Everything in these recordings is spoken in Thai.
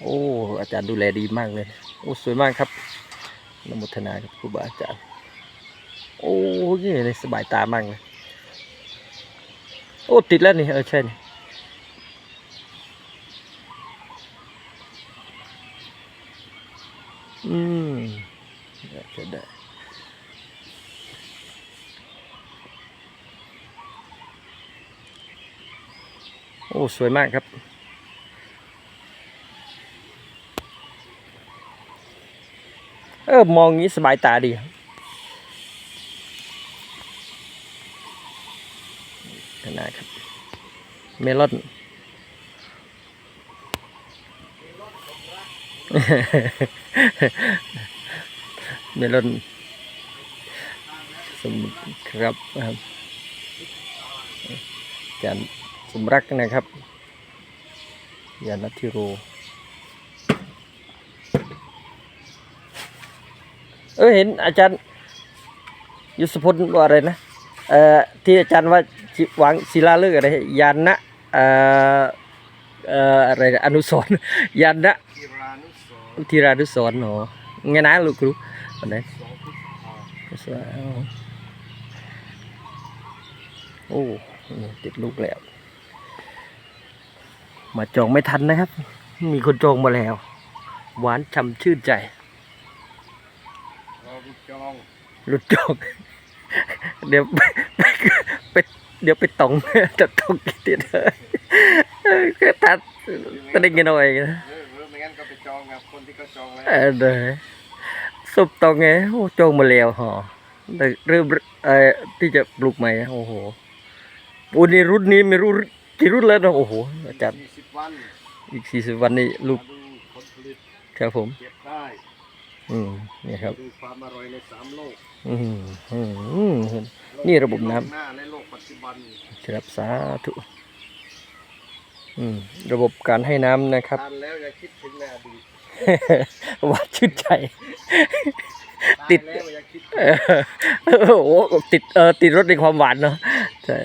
โอ้อาจารย์ดูแลดีมากเลย โอ้สวยมากครับนโมทนาครับครูบาอาจารย์ โอ้ยเลยสบายตามากเลย โอ้ติดแล้วนี่เออใช่นี่อืมจะได้โอ้ สวยมากครับ เออมองงี้สบายตาดีขนาดครับ เมลอนเมลอนสมครับครับจารย์สมรักนะครับยานัทิโร เออเห็นอาจารย์ยุสพลว่าอะไรนะเอ่อที่อาจารย์ว่าจิวางศิลาฤกษ์อะไรยานนะเอ่อเอ่ออะไรนะอนุสรณ์ยานนะกีรานุสรณ์ธีรานุสรณ์หนอไงนะลูกครูวันไหนสองพุทธาสวยเอาโอ้นี่ติดลูกแล้ว มาจองไม่ทันนะครับ มีคนจองมาแล้ว หวานฉ่ำชื่นใจ เราบุญจองรุดจองเดี๋ยวไปไปเดี๋ยวไปตองจะตองกินติดเลยก็ตัดตะเด้งกันหน่อยนะเออเออไม่งั้นก็ไปจองกับคนที่เขาจองไว้เออเด้อสุบตองไงโอ้จองมาแล้วหอแต่เริ่มเอ่อที่จะปลูกใหม่โอ้โหวันนี้รุ่นนี้ไม่รู้กี่รุ่นแล้วนะโอ้โหอาจารย์ยี่สิบวันอีกสี่สิบวันนี้ลูกมาดูผลผลิตครับผม เก็บได้ อืมนี่ครับดูความอร่อยในสามโลกอืมอืมอืมนี่ระบบน้ำโลกหน้าในโลกปัจจุบันครับสาธุอืมระบบการให้น้ำนะครับทานแล้วอย่าคิดถึงในอดีตหวานชื่นใจตายติดแล้วอย่าคิดเออโอ้โหติดเออติดรสในความหวานเนาะใช่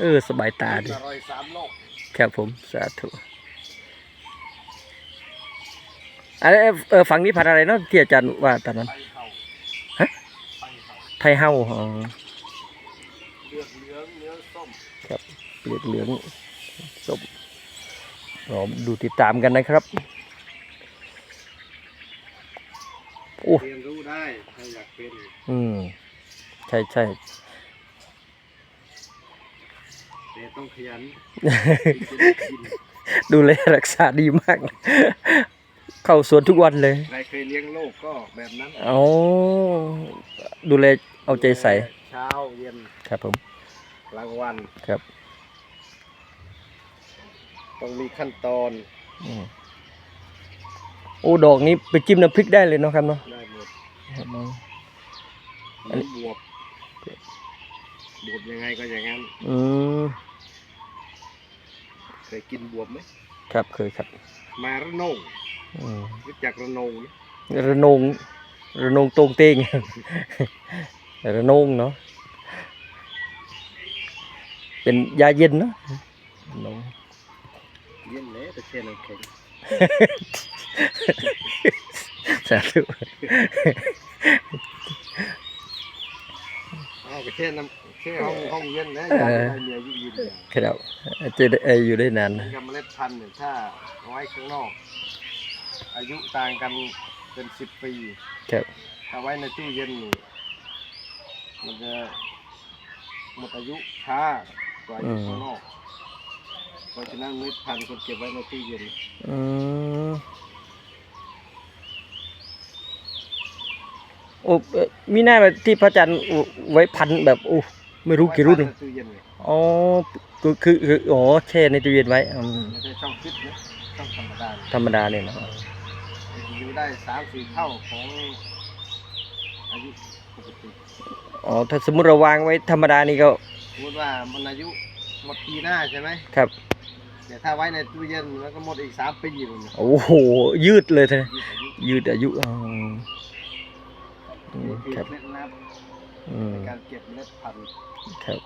เออสบายตาถึดีงอร่อยสามโลกครับผม สาธุ อันนี้เออฝั่งนี้พันธุ์อะไรเนาะที่อาจารย์ว่าตอนนั้นไปเห่าฮะไปเห่าไทยเฮ้าอ๋อเลือดเหลืองเนื้อส้มครับเปลือกเหลืองส้มรอดูติดตามกันนะครับโอ้เรียนรู้ได้ถ้าอยากเป็นอืมใช่ใช่แต่ต้องขยันดูแลรักษาดีมาก เข้าสวนทุกวันเลยใครเคยเลี้ยงลูกก็แบบนั้นเอาดูแลเอาใจใส่เช้าเย็นครับผมกลางวันครับ ต้องมีขั้นตอนอืมโอ้ดอกนี้ไปจิ้มน้ำพริกได้เลยเนาะครับเนาะได้หมดครับเนาะหรือบวบบวบยังไงก็อย่างนั้นอืมเคยกินบวบไหมครับเคยครับ มาระนงอืม รู้จักระนงไหมระนงระนงตรงเตงระนงเนาะเป็นยาเย็นเนาะระนงเย็นแล้วแต่เช่นน้ำแข็งสาธุเอาไปแช่น้ำแช่ห้องห้องเย็นนะอยากได้เมียยิ่งยืนยาวครับจะได้เอ่ออยู่ได้นานเหมือนกับเมล็ดพันธุ์เนี่ยถ้าเอาไว้ข้างนอก อายุต่างกันเป็นสิบปีครับถ้าไว้ในตู้เย็นนี่มันจะหมดอายุช้ากว่าอยู่ข้างนอกเพราะฉะนั้นเมล็ดพันธุ์ควรเก็บไว้ในตู้เย็นอืมโอ้เอ่อมีหน้าแบบที่พระอาจารย์ไว้พันแบบโอ้ไม่รู้กี่รุ่นไว้พัในตู้เย็นเนี่ยอ๋อคือคือคืออ๋อแช่ในตู้เย็นไว้อืมไม่ใช่ช่องฟิตนะช่องธรรมดาเนี่ยธรรมดาเนี่ยเนาะ อยู่ได้สามสี่เท่าของอายุปกติอ๋อถ้าสมมุติเราวางไว้ธรรมดานี่ก็สมมติว่ามันอายุหมดปีหน้าใช่ไหมครับแต่ถ้าไว้ในตู้เย็นมันก็หมดอีกสามปีเลยนะโอ้โหยืดเลยเธอยืดอายุยืดอายุอ๋ออืมนี่คือครับเคล็ดลับอืมในการเก็บเมล็ดพันธุ์ครับ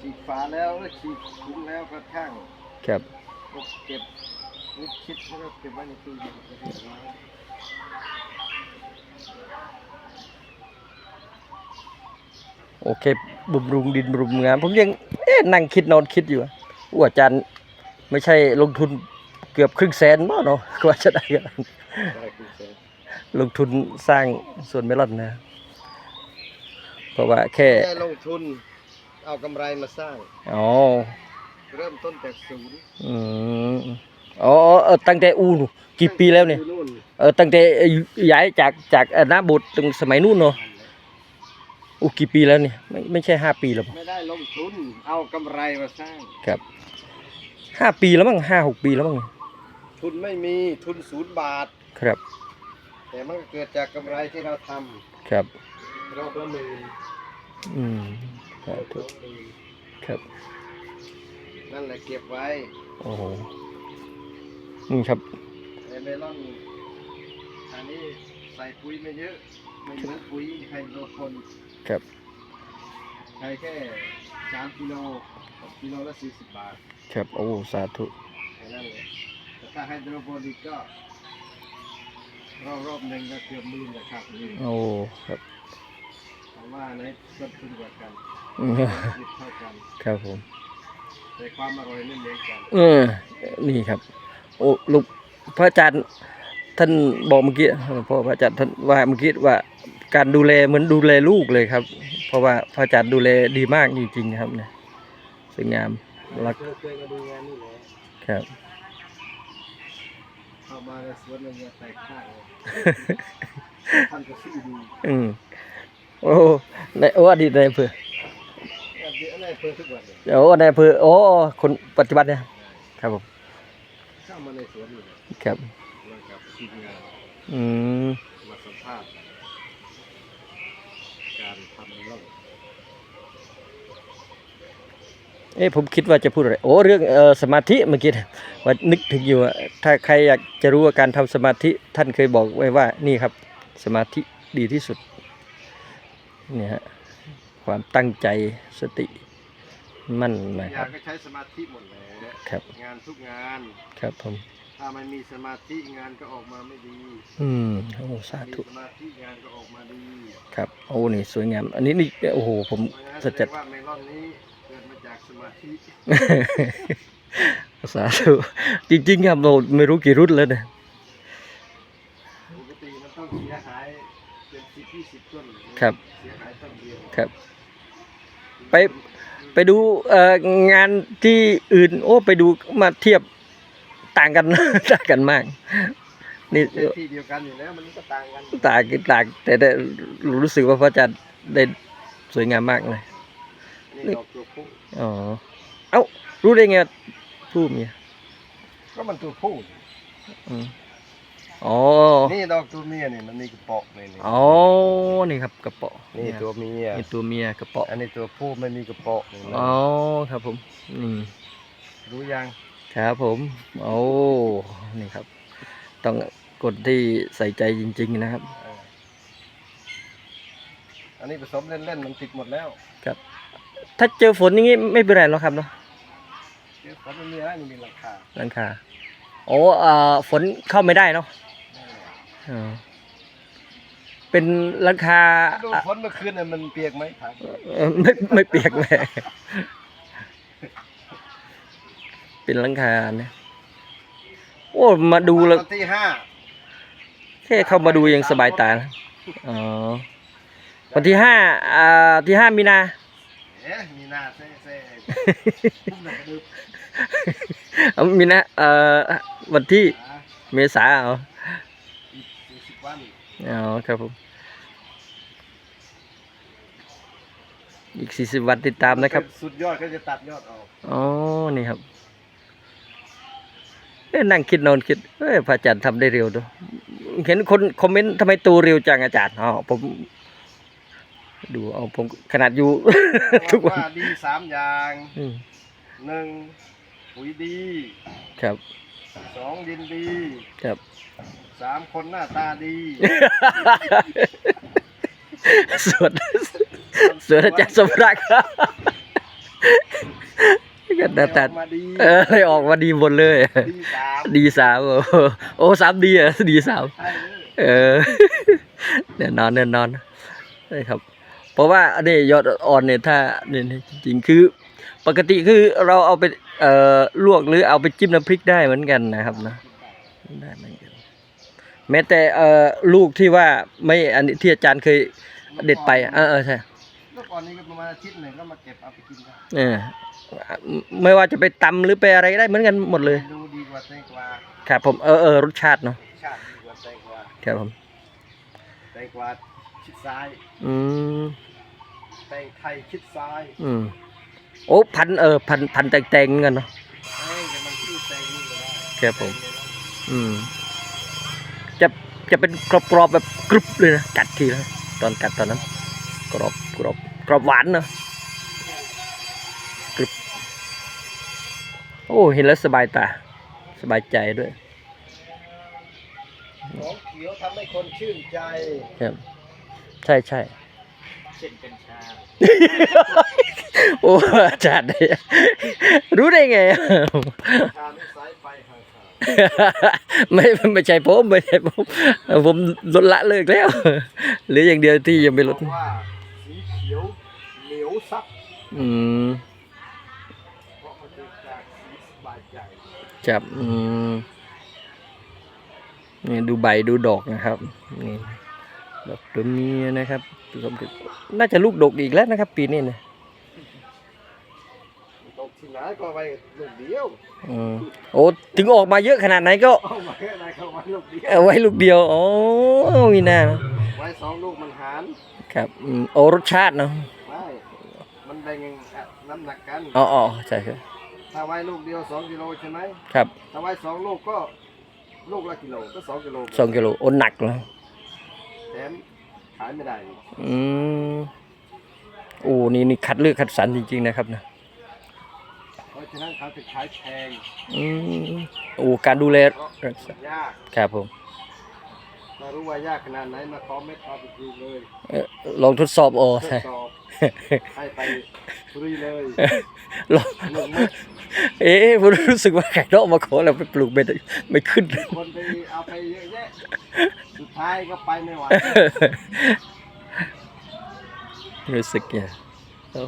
ฉีดฝาแล้วแล้วฉีดถุงแล้วก็ข้างครับ ก็เก็บ นิดคิดแล้วก็เก็บไว้ในตู้เย็นก็ได้ไว้โอเคบำรุงดินบำรุงงานผมยังเอ๊ะนั่งคิดนอนคิดอยู่อะว่าอาจารย์ไม่ใช่ลงทุนเกือบครึ่งแสนบ่เนาะกว่าจะได้กันได้คุณเซนลงทุนสร้างสวนเมลอนนะ เพราะว่าแค่ได้ลงทุนเอากำไรมาสร้างอ๋อเริ่มต้นจากศูนย์อืม อ๋อเออตั้งแต่อูนกี่ปีแล้วเนี่ยอยู่นู่นเออตั้งแต่ย้ายจากจากเอ่อหน้าโบสถ์ตรงสมัยนู้นเนาะอูกี่ปีแล้วเนี่ยไม่ไม่ใช่ห้าปีแล้วปะไม่ได้ลงทุนเอากำไรมาสร้างครับห้าปีแล้วมั้งห้าหกปีแล้วมั้งทุนไม่มีทุนศูนย์บาทครับ แต่มันก็เกิดจากกำไรที่เราทครับำรอบละหมื่นอืมสาธุรอบละหมื่นครับนั่นแหละเก็บไว้โอ้โห นี่ครับแต่เมลอนอันนี้ใส่ปุ๋ยไม่เยอะ ไม่เหมือนปุ๋ยไฮโดรโปนครับใช้แค่สามกิโลกิโลละสี่สิบบาท ครับโอ้สาธุแค่นั้นเลยแต่ถ้าไฮโดรโปนิกก็รอบรอบๆหนึ่งก็เกือบหมื่นนะครับนี่โอ้ครับถามว่าในต้นทุนกว่ากันอืมผลิตเท่ากัน ครับผม แต่ความอร่อยไม่เหมือนกัน เออ นี่ครับ โอ้ลูกพระอาจารย์ท่านบอกเมื่อกี้พ่อพระอาจารย์ท่านว่าเมื่อกี้ว่าการดูแลเหมือนดูแลลูกเลยครับ เพราะว่าพระอาจารย์ดูแลดีมากจริงๆครับเนี่ยสวยงามรักเคยเคยมาดูงานนี่แหละครับเข้ามาในสวนมันจะแตกข้างเลยท่านก็สู้ดูอืมโอ้ในโอ้อดีตในอำเภอแบบเยอะเลยเพิ่มทุกวันเลยโอ้ในอำเภอโอ้คนปัจจุบันเนี่ยครับผม เข้ามาในสวนนี่แหละครับมากับทีมงานอืมมาสัมภาษณ์การทำเมลอนเอ้ผมคิดว่าจะพูดอะไรโอ้เรื่องเออสมาธิเมื่อกี้นะว่านึกถึงอยู่อะถ้าใครอยากจะรู้ว่าการทำสมาธิท่านเคยบอกไว้ว่านี่ครับ สมาธิดีที่สุดเนี่ยฮะความตั้งใจสติ มั่นนะอคยารักบก็ใช้สมาธิหมดเลยครับ งานทุกงาน ครับผม ถ้าไม่มีสมาธิงานก็ออกมาไม่ดีอืมโอ้สามีธุสมาธิงานก็ออกมาดีครับ โอ้นี่สวยงาม อันนี้นี่โอ้โหผมเพราะงั้นสัจแสจะดงว่าเมลอนนี้เกิดมาจากสมาธิสาธุจริงๆครับเราไม่รู้กี่รุ่นแล้วเนี่ยปกติมันต้องเสียหายเป็นสิบยี่สิบต้นครับ เสียหายต้นเดียวครับ ไป ไปดูเอ่องานที่อื่น โอ้ไปดูมาเทียบต่างกัน ต่างกันมาก นี่เจ้าที่เดียวกันอยู่แล้วมันก็ต่างกันต่างกันต่างแต่ได้รู้สึกว่าพระอาจารย์ได้สวยงามมากเลยนี่ดอกตัวผู้อ๋อเอ้ารู้ได้ไงว่าผู้เมียก็มันตัวผู้ อืมอ๋อนี่ดอกตัวเมียนี่มันมีกระเปาะนี่นี่อ๋อนี่ครับกระเป๋อนี่ตัวเมียนี่ตัวเมียกระเป๋ออันนี้ตัวผู้ไม่มีกระเปาะนี่นะอ๋อครับผมนี่รู้ยังครับผมโอ้นี่ครับ ต้องคนที่ใส่ใจจริง ๆนะครับเอออันนี้ผสมเล่นๆมันติดหมดแล้วถ้าเจอฝนอย่างงี้ไม่เป็นไรหรอกครับเนาะเดี๋ยวมันมีอะไรนี่มีราคาหลังคาโอ้เอ่อฝนเข้าไม่ได้เนาะนั่นแหละ อ๋อเป็นหลังคาดูฝนเมื่อคืนน่ะมันเปียกไหมถามเอ่อไม่ไม่เปียกเลยเป็นหลังคาเนี่ยโอ้มาดูแล้ว ตอนที่ห้าแค่เข้ามาดูยังสบายตานะอ๋อวันที่ห้าอ่าที่ห้ามีนา เอ๊ะมีหน้าเซ่เซ่พุ่มหนักกระดึบเอามีนาเอ่อวันที่อะเมษาเหรออี กสี่สิบวันอ๋อครับผม อีกสี่สิบวันติดตามนะครับ สุดยอดก็จะตัดยอดออกอ๋อ นี่ครับเอ้ยนั่งคิดนอนคิดเอ้ยพระอาจารย์ทำได้เร็วด้วยเห็นคนคอมเมนต์ทำไมตัวเร็วจังอาจารย์อ๋อผม ดูเอาผมขนาดอยู่ ทุกวัน ว่าดีสามอย่างอืมหนึ่งปุ๋ยดี ครับ สองดินดีครับสามคนหน้าตาดีสวดสวดอาจารย์สมรักษ์ก็หน้าตามาดีเออเลยออกมาดีหมดเลย ดีสามดีสามโอ้โหโอ้สามดีอะดีสามใช่เลยเออแน่นอนแน่นอนใช่ครับ เพราะว่าอันนี้ยอดอ่อนเนี่ยถ้าเนี่ยจริงๆคือ ปกติคือเราเอาไปเอ่อลวกหรือเอาไปจิ้มน้ำพริกได้เหมือนกันนะครับนะได้เหมือนกันแม้แต่เอ่อลูกที่ว่าไม่อันนี้ที่อาจารย์เคยเด็ดไปเออเออใช่เมื่อก่อนนี้ก็ประมาณอาทิตย์หนึ่งก็มาเก็บเอาไปกินได้เออไม่ว่าจะไปตำหรือไปอะไรก็ได้เหมือนกันหมดเลยดูดีกว่าแตงกวาครับผมเออเออรสชาติเนาะชาติดีกว่าแตงกวาครับผมแตงกวาชิดซ้ายอืมแตงไทยชิดซ้าย อืม โอ้พันเออพันพันแตงๆกันเนาะเอ้ยแต่มันชื่อแตงนี่ก็ได้ครับผมอืมจะจะเป็นกรอบๆแบบกรุบเลยนะกัดทีนะตอนกัดตอนนั้นกรอบกรอบกรอบหวานเนอะกรุบโอ้เห็นแล้วสบายตาสบายใจด้วยของเขียวทำให้คนชื่นใจครับใช่ใช่ เช่นกัญชาโอ้อาจารย์เนี่ยรู้ได้ไงชาไม่สายไฟห่างไม่ไม่ใช่ผมไม่ใช่ผมผมลดละเลิกแล้วเหลืออย่างเดียวที่ยังไม่ๆลบดอกว่าสีเขียวเหนียวซับอืมเพราะมันเป็นจากสีสบายใจจับอืมนี่ดูใบดูดอกนะครับนี่ ดอกตัวเมียนะครับผสมกับน่าจะลูกดกอีกแล้วนะครับ ปีนี้เนี่ยตกที่ไหนก็ไปลูกเดียวอืมโอ้ถึงออกมาเยอะขนาดไหนก็เอามาแค่ไหนเขาไว้ลูกเดียวเอาไว้ลูกเดียวอ๋อมีหน้านะไว้สองลูกมันหารครับอืมโอ้รสชาติเนาะไม่มันแบ่งน้ำหนักกันอ๋ออ๋อใช่ครับถ้าไว้ลูกเดียวสองกิโลใช่ไหมครับถ้าไว้สองลูกก็ลูกละกิโลก็สองกิโลสองกิโลโอ้หนักเลย แถมขายไม่ได้อืมโอ้นี่นี่คัดเลือกคัดสรรจริง ๆ นะครับนะเพราะฉะนั้นเขาจะขายแพงอืมโอ้การดูแลเพราะยากครับผมถ้ารู้ว่ายากขนาดไหนมาขอเม็ดเอาไปปลูกเลยเอ่อลองทดสอบโอ้ทดใช่สอบให้ไปฟรีเลยลองหนึ่งเม็ดเอ๊ะผมรู้สึกว่าไก่นอกมาขอเราไปปลูกไม่ได้ไม่ขึ้น คนไปเอาไปเยอะ แยะสุดท้ายก็ไปไม่ไหวรู้สึกเนี่ยโอ้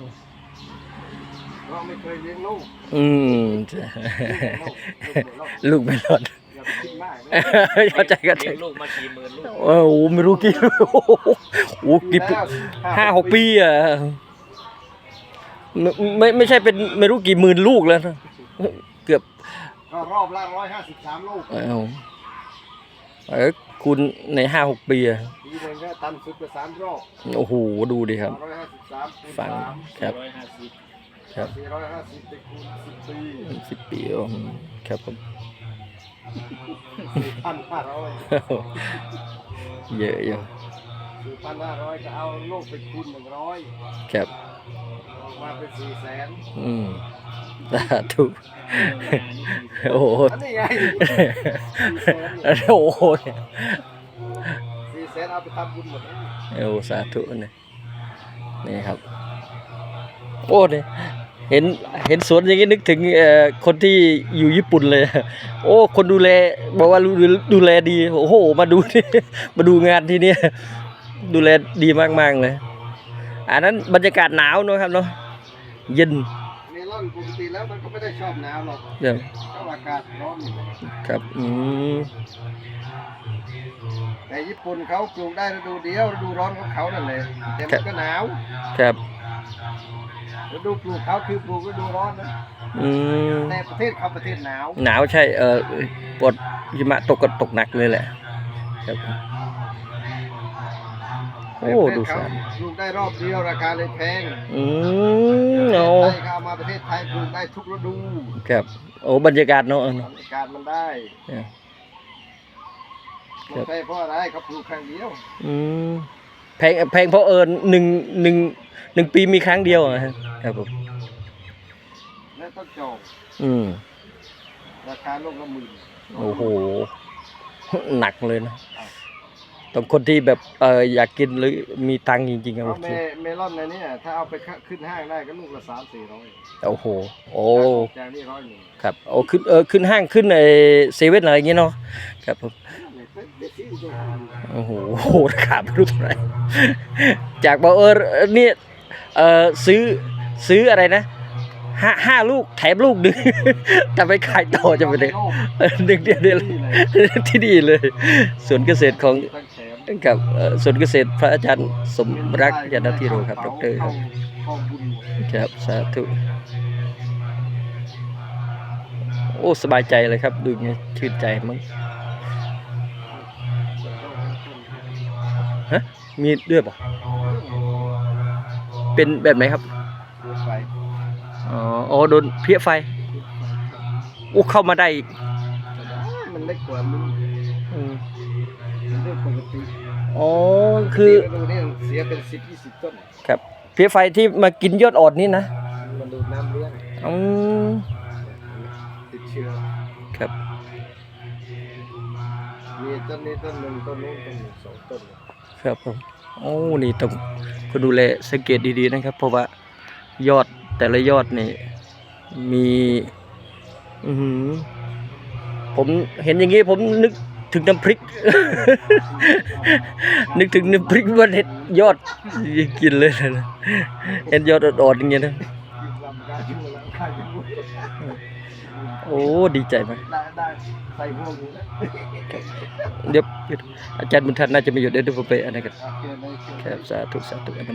เพราะไม่เคยเลี้ยงลูก อืมใช่ลูกไม่รอดลูกไม่รอดอย่าไปคิดมากนะเข้าใจกันเลี้ยงลูกมากี่หมื่นลูกโอ้โหไม่รู้กี่โอ้โหกี่ปีห้าหกปีอะไม่ไม่ไม่ใช่เป็นไม่รู้กี่หมื่นลูกแล้วนะเกือบก็รอบละร้อยห้าสิบสามลูก เอ้าเออคุณในห้าหกปีอะทีหนึงก็ตันสุดไปสามรอบโอ้โหดูดิครับ ร้อยห้าสิบสามคูณฟังสามครับร้อยห้าสิบครับสี่ร้อยห้าสิบไปคูณสิบปีสิบปีอ๋อครับผม สี่พันห้าร้อยเยอะอยู่สี่พันห้าร้อยก็เอาลูกไปคูณหนึ่งร้อย ครับ ออกมาเป็นสี่แสนอืมสาธุโอ้โหอันนี้ไงสี่แสนเนี่ยโอ้โหสี่แสนเอาไปทำบุญหมดเลยโอ้สาธุเนี่ยนี่ครับ โอ้เนี่ยเห็นเห็นสวนอย่างนี้นึกถึงเอ่อคนที่อยู่ญี่ปุ่นเลย โอ้ คนดูแลบอกว่าดูดูแลดี โอ้โห มาดูนี่มาดูงานที่เนี่ยดูแลดีมากๆเลย อันนั้นบรรยากาศหนาวเนอะครับเนาะเย็นเมลอนปกติแล้วมันก็ไม่ได้ชอบหนาวหรอกครับก็อากาศร้อนอยู่แล้วครับอืมแต่ญี่ปุ่นเขาปลูกได้ฤดูเดียวฤดูร้อนของเขานั่นแหละแต่มันก็หนาวครับฤดูปลูกเขาคือปลูกฤดูร้อนนะอืมแต่ประเทศเขาประเทศหนาว หนาวใช่เออปวดหิมะตกก็ตกหนักเลยแหละครับ โอ้ดูเขาสารปลูกได้รอบเดียวราคาเลยแพงอืมโอ้ไทยเขาเอามาประเทศไทยปลูกได้ทุกฤดูครับโอ้บรรยากาศเนาะเออบรรยากาศมันได้เนี่ยมันใช่เพราะอะไรเขาปลูกครั้งเดียวอืมแพงแพงเพราะเออหนึ่งหนึ่งหนึ่งปีมีครั้งเดียวอะฮะครับผมและต้องจองอืมราคาลูกละหมื่นโอ้โหหนักเลยนะ แต้องคนที่แบบเอออยากกินหรือมีตังค์จริงๆอะเพโอราะเคเมเมลอนในเนี้ถ้าเอาไปขึ้นห้างได้ก็ลูกละสามสี่ร้อยโอ้โหโอ้ จากนี่ร้อยหนึ่งครับโอ้ขึ้นเออขึ้นห้างขึ้นไอเซเว่นอะไรอย่างเงี้ยเนาะครับผมโอ้โหราคาไม่รู้เท่าไหร่จากบอกเออเนี่ยเออซื้อซื้ออะไรนะห้าห้าลูกแถมลูกหนึ่ง แต่ไปขายต่อจะไปเลยเออหนึ่งเดียวเดียวที่นี่เลยสวนเกษตรของตั้งแถม กับเอ่อสวนเกษตรพระอาจารย์สมรักยานาธิโรครับดอกเตอรครับเข้าบุญหมดครับสาธุโอ้สบายใจเลยครับ ดูไงชื่นใจมั้งฮะมีด้วยป่ะเป็นแบบไหนครับไปอ๋ออ๋อโดนเพี้ยไฟโอ้เข้ามาได้อีกมันเล็กกว่ามึงอืมมันเรื่ องปกติอ๋อคือนี่ดูนี่เสียเป็นสิบยี่สิบต้น ครับเพี้ยไฟที่มากินยอดอ่อนนี่นะมันดูดน้ำเลี้ยงอืมติดเชื้อครับ มีต้นนี้ต้นหนึ่งต้นนู้นต้นหนึ่งสองต้นครับผมโอ้นี่ต้องก็ดูแลสังเกตดีๆนะครับ เพราะว่ายอดแต่ละยอดนี่มี อือหือผมเห็นอย่างนี้ผมนึก ถึงน้ำพริก นึกถึงน้ำพริกว่าเด็ดยอดกินเลยนะเห็นยอดอ่อนๆอย่างเงี้ยนะโอ้ดีใจไหมากได้ได้ใส่พวกนี้นะเดี๋ยวอาจารย์บุญทันน่าจะม่อยู่เดี๋ยวผมไปอันนั้นกันโอเครับสาธุสาธุอนุโม